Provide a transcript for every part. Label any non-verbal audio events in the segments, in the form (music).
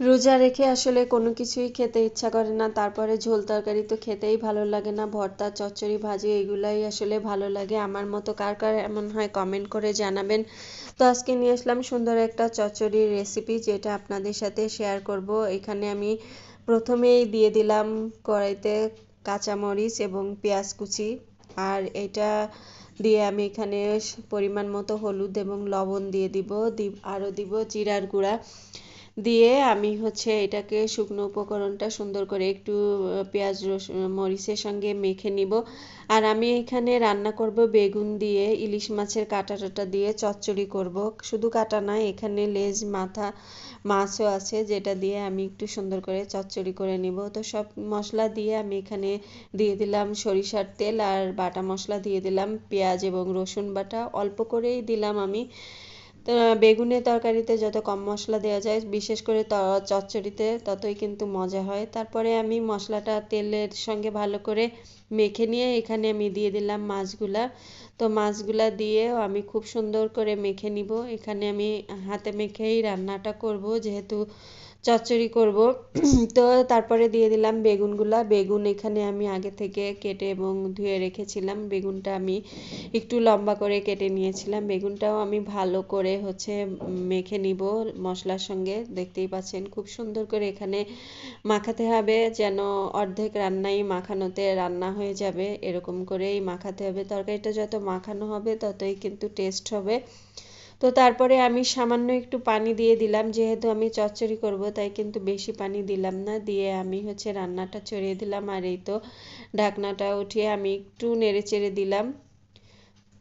রোজা রেখে আসলে কোনো কিছুই খেতে ইচ্ছা করে না। তারপরে ঝোল তরকারি তো খেতেই ভালো লাগে না। ভর্তা, চচ্চড়ি, ভাজি, এগুলাই আসলে ভালো লাগে। আমার মতো কার কার এমন হয় কমেন্ট করে জানাবেন। তো আজকে নিয়ে আসলাম সুন্দর একটা চচ্চড়ির রেসিপি যেটা আপনাদের সাথে শেয়ার করব। এখানে আমি প্রথমেই দিয়ে দিলাম কড়াইতে কাঁচামরিচ এবং পেঁয়াজ কুচি। আর এটা দিয়ে আমি এখানে পরিমাণ মতো হলুদ এবং লবণ দিয়ে দিব। আরও দিব জিরার গুঁড়া। দিয়ে আমি হচ্ছে এটাকে শুকনো উপকরণটা সুন্দর করে একটু পেঁয়াজ, রসুন, মরিচের সঙ্গে মেখে নিব। আর আমি এখানে রান্না করব বেগুন দিয়ে, ইলিশ মাছের কাটা টাটা দিয়ে চচ্চড়ি করব। শুধু কাটা না, এখানে লেজ, মাথা, মাছও আছে যেটা দিয়ে আমি একটু সুন্দর করে চচ্চড়ি করে নিব। তো সব মশলা দিয়ে আমি এখানে দিয়ে দিলাম সরিষার তেল আর বাটা মশলা দিয়ে দিলাম পেঁয়াজ এবং রসুন বাটা। অল্প করেই দিলাম আমি। বেগুনের তরকারিতে যত কম মশলা দেওয়া যায়, বিশেষ করে চচ্চড়িতে ততই কিন্তু মজা হয়। তারপরে আমি মশলাটা তেলের সঙ্গে ভালো করে মেখে নিয়ে এখানে আমি দিয়ে দিলাম মাছগুলা। তো মাছগুলা দিয়েও আমি খুব সুন্দর করে মেখে নিব। এখানে আমি হাতে মেখেই রান্নাটা করব, যেহেতু চচ্চড়ি করব। (clears throat) তো তারপরে দিয়ে দিলাম বেগুনগুলা। বেগুন এখানে আমি আগে থেকে কেটে এবং ধুয়ে রেখেছিলাম। বেগুনটা আমি একটু লম্বা করে কেটে নিয়েছিলাম। বেগুনটাও আমি ভালো করে হচ্ছে মেখে নিব মশলার সঙ্গে। দেখতেই পাচ্ছেন, খুব সুন্দর করে এখানে মাখাতে হবে যেন অর্ধেক রান্নাই মাখানোতে রান্না হয়ে যাবে। এরকম করেই মাখাতে হবে। তরকারিটা যত মাখানো হবে ততই কিন্তু টেস্ট হবে। তো তারপরে আমি সামান্য একটু পানি দিয়ে দিলাম, যেহেতু আমি চচ্চড়ি করব, তাই কিন্তু বেশি পানি দিলাম না। দিয়ে আমি হচ্ছে রান্নাটা চড়িয়ে দিলাম আর এই তো ঢাকনাটা উঠিয়ে আমি একটু নেড়ে চেড়ে দিলাম।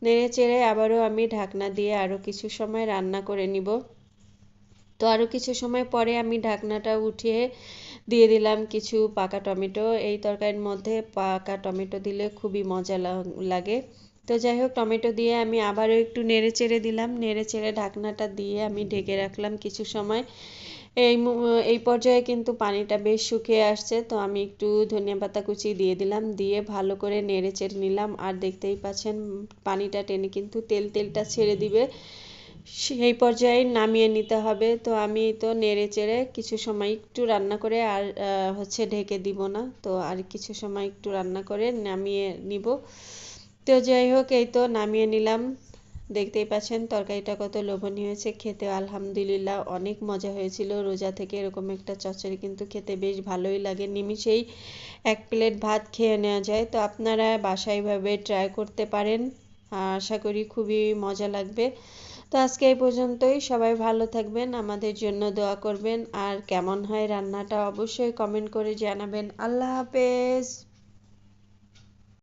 নেড়ে চেড়ে আবারও আমি ঢাকনা দিয়ে আরও কিছু সময় রান্না করে নিব। তো আরও কিছু সময় পরে আমি ঢাকনাটা উঠিয়ে দিয়ে দিলাম কিছু পাকা টমেটো। এই তরকারির মধ্যে পাকা টমেটো দিলে খুবই মজা লাগে। তো যাই হোক, টমেটো দিয়ে আমি আবারও একটু নেড়ে চেড়ে দিলাম। নেড়ে চেড়ে ঢাকনাটা দিয়ে আমি ঢেকে রাখলাম কিছু সময়। এই এই পর্যায়ে কিন্তু পানিটা বেশ শুকিয়ে আসছে, তো আমি একটু ধনিয়া পাতা কুচি দিয়ে দিলাম। দিয়ে ভালো করে নেড়ে চেড়ে নিলাম। আর দেখতেই পাচ্ছেন, পানিটা টেনে কিন্তু তেল তেলটা ছেড়ে দিবে। সেই পর্যায়ে নামিয়ে নিতে হবে। তো আমি তো নেড়ে চেড়ে কিছু সময় একটু রান্না করে আর হচ্ছে ঢেকে দিব না। তো আর কিছু সময় একটু রান্না করে নামিয়ে নিব। তো যাই হোক, এই তো নামিয়ে নিলাম। দেখতেই পাচ্ছেন, তরকারিটা কত লোভনীয় হয়েছে। খেতে আলহামদুলিল্লাহ অনেক মজা হয়েছিল। রোজা থেকে এরকম একটা চচ্চড়ি কিন্তু খেতে বেশ ভালোই লাগে। নিমিষেই এক প্লেট ভাত খেয়ে নেওয়া যায়। তো আপনারা বাসায় ভাবে ট্রাই করতে পারেন। আশা করি খুবই মজা লাগবে। তো আজকে এই পর্যন্তই। সবাই ভালো থাকবেন, আমাদের জন্য দোয়া করবেন। আর কেমন হয় রান্নাটা অবশ্যই কমেন্ট করে জানাবেন। আল্লাহ হাফেজ।